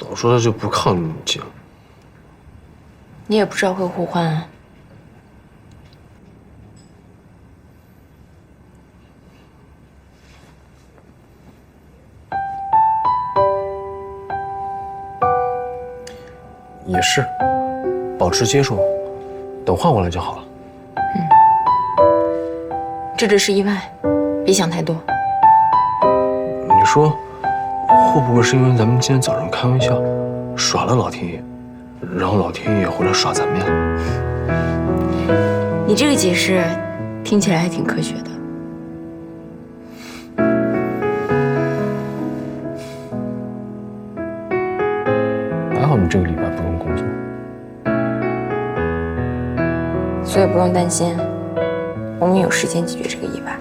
早说他就不靠那么近。你也不知道会互换啊。也是，保持接触，等换过来就好了。嗯这只是意外，别想太多。你说，会不会是因为咱们今天早上开玩笑，耍了老天爷，然后老天爷回来耍咱们呀？你这个解释听起来还挺科学的。还好你这个礼拜不用工作。所以不用担心，我们有时间解决这个意外。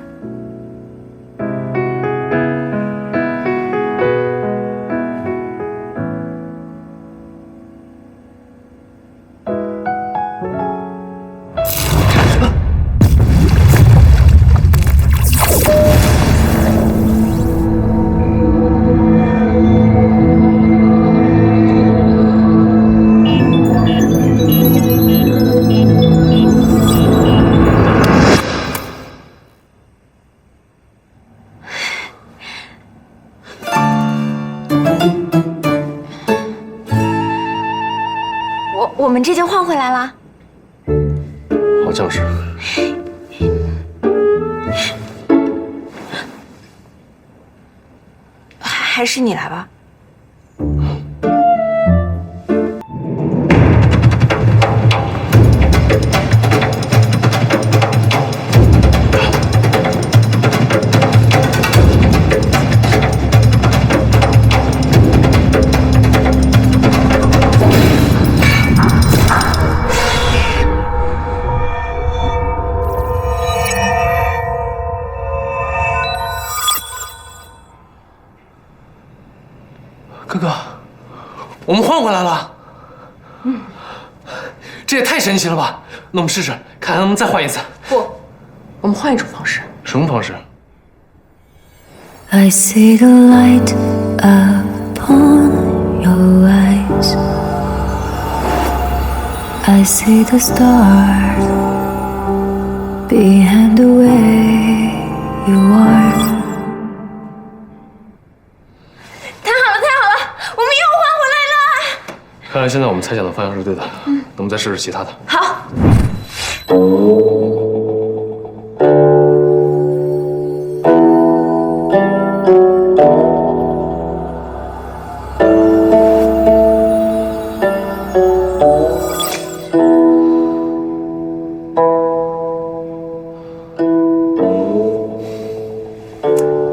们这就换回来了，好像是。还还是你来吧。哥哥，我们换回来了。嗯，这也太神奇了吧！那我们试试，看能不能再换一次。不，我们换一种方式。什么方式？I see the light upon your eyes. I see the stars behind the way you are. 看现在我们猜想的方向是对的。嗯，那我们再试试其他的。好，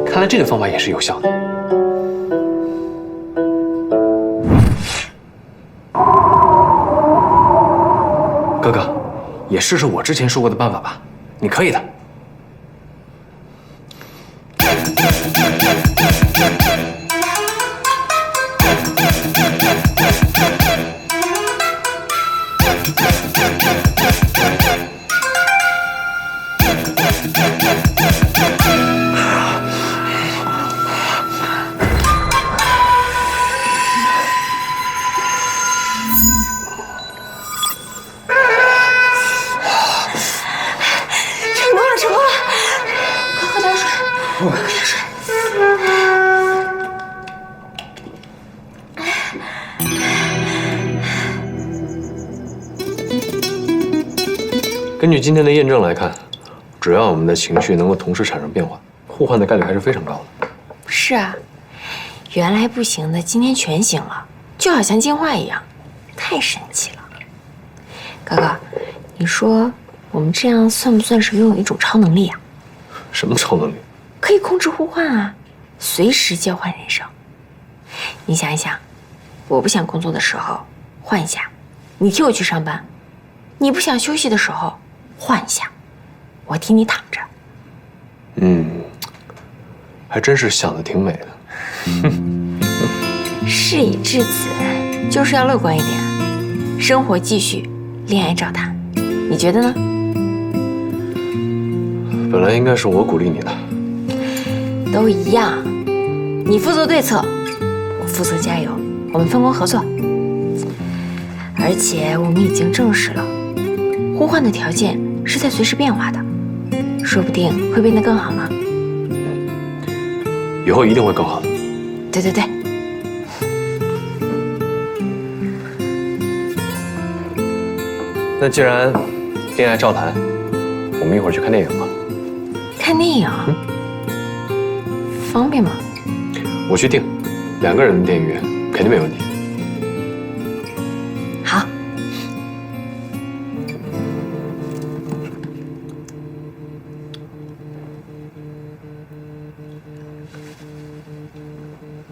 看来这个方法也是有效的。也试试我之前说过的办法吧，你可以的。根据今天的验证来看，只要我们的情绪能够同时产生变化，互换的概率还是非常高的。是啊，原来不行的，今天全行了，就好像进化一样，太神奇了。哥哥，你说我们这样算不算是拥有一种超能力啊？什么超能力？可以控制互换啊，随时交换人生。你想一想，我不想工作的时候换一下，你替我去上班；你不想休息的时候换一下，我替你躺着。嗯，还真是想的挺美的。事已至此，就是要乐观一点，生活继续，恋爱照谈。你觉得呢？本来应该是我鼓励你的，都一样，你负责对策，我负责加油。我们分工合作。而且我们已经证实了，互换的条件是在随时变化的，说不定会变得更好呢。以后一定会更好的。对对对，那既然恋爱照谈，我们一会儿去看电影吧。看电影，方便吗？我去订，两个人的电影院肯定没问题。